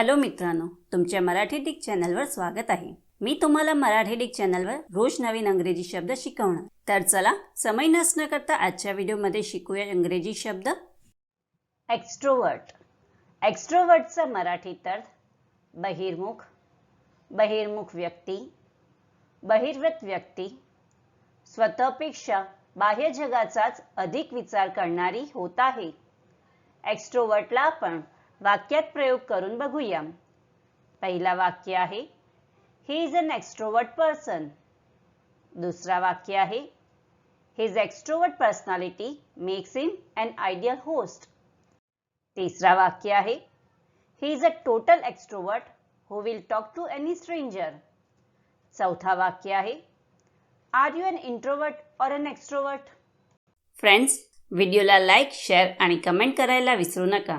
Hello मित्रांनो तुमच्या Marathi Dick चॅनलवर स्वागत आहे. मी तुम्हाला मराठी डिक चॅनलवर रोज नवीन अंग्रेजी शब्द शिकवणार. तर चला समय नसणं करता आजच्या व्हिडिओमध्ये शिकूया इंग्रजी शब्द. एक्स्ट्रोवर्ट एक्स्ट्रोवर्टचा मराठीत अर्थ बहिर्मुख बहिर्मुख व्यक्ती बहिर्वृत व्यक्ती स्वतःपेक्षा बाह्य जगाचाच अधिक विचार करणारी होत आहे. एक्स्ट्रोवर्टला आपण वाक्यात प्रयोग करून बघूया. पहिला वाक्य आहे he is an extrovert person दुसरा वाक्य आहे his extrovert personality makes him an ideal host तिसरा वाक्य आहे he is a total extrovert who will talk to any stranger चौथा वाक्य आहे are you an introvert or an extrovert friends व्हिडिओला लाईक शेअर आणि कमेंट करायला विसरू नका.